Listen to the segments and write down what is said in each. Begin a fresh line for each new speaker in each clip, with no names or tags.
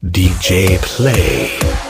DJ Play.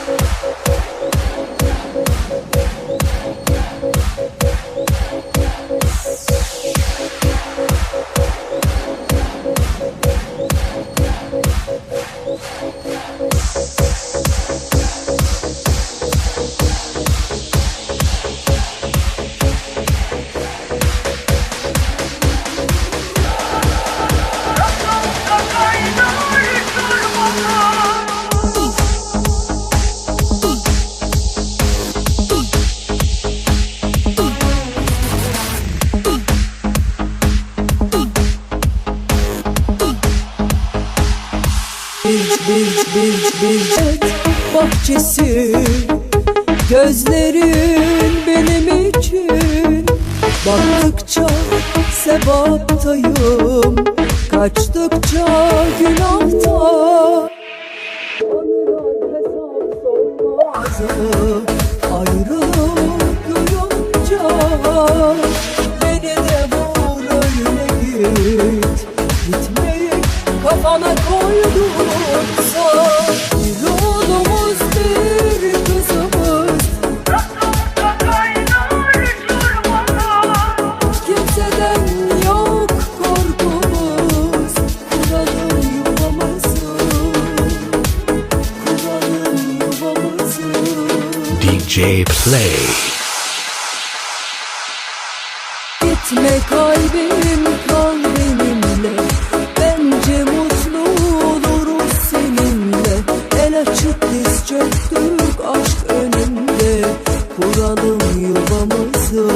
Et bahçesi Gözlerin benim için. Baktıkça sevaptayım Kaçtıkça günahta. Anılar hesap sormaz Ayrılık duyunca
Play.
Gitme kalbim kal benimle. Bence mutlu oluruz seninle. El açıp diz çöktük aşk önünde. Kuralım yuvamızı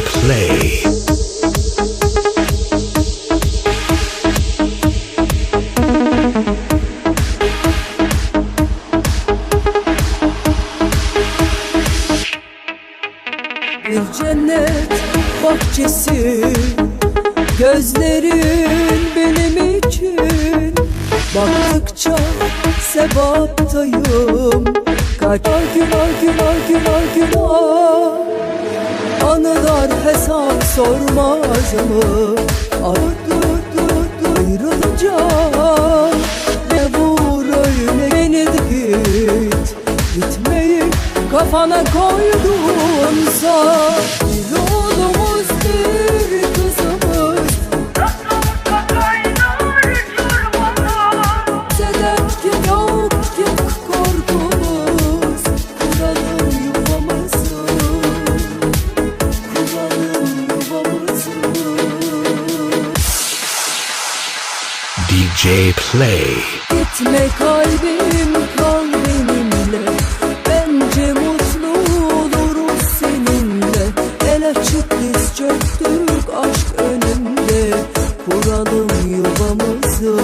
Play.
Bir Gözlerin benim için. Baktıkça sevaptayım Kaç günah günah günah günah Hesap sormaz mı? Ay dur dur dur ayrılınca Ne vur öyle beni git. Gitmeyi kafana koydunsa
DJ Play.
Gitme kalbim kal benimle. Bence mutlu oluruz seninle. El açıp diz çöktük aşk önünde Kuralım yuvamızı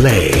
play.